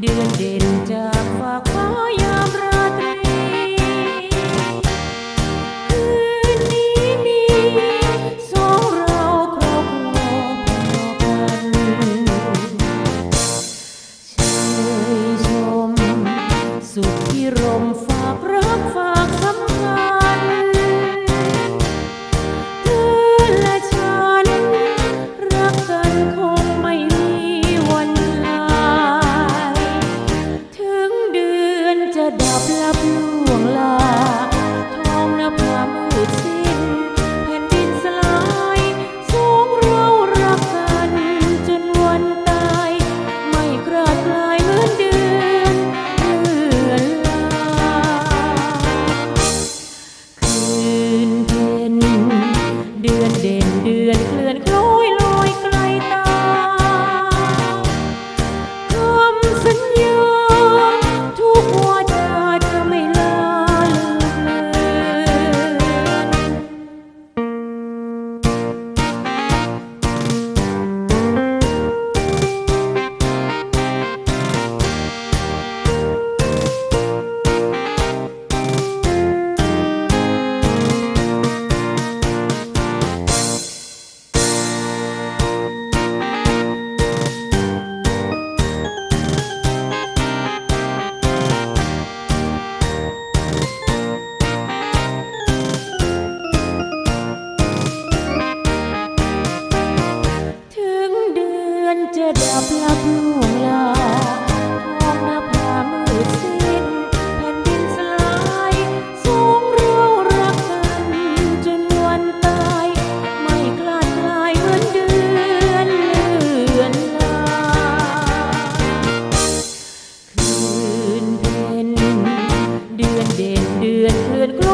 เดืนจากฝากฟ้ายาราตรีคืนนี้มีสองเราครอบครัวพอกันเชยชม สุดที่รมฝากรักฝากสำคัญเธอและฉันรักกันคน ดับลับลวงลา นจะดับลับลวงลาห้อมน้าผามืดสิ้นแผ่นดินสลายสูงเรียวรักกันจนวันตาย ไม่กลาดคลายเหมือนเดือนเลือนลาคืนเพ็ญเดือนเด่นเดือนเดือน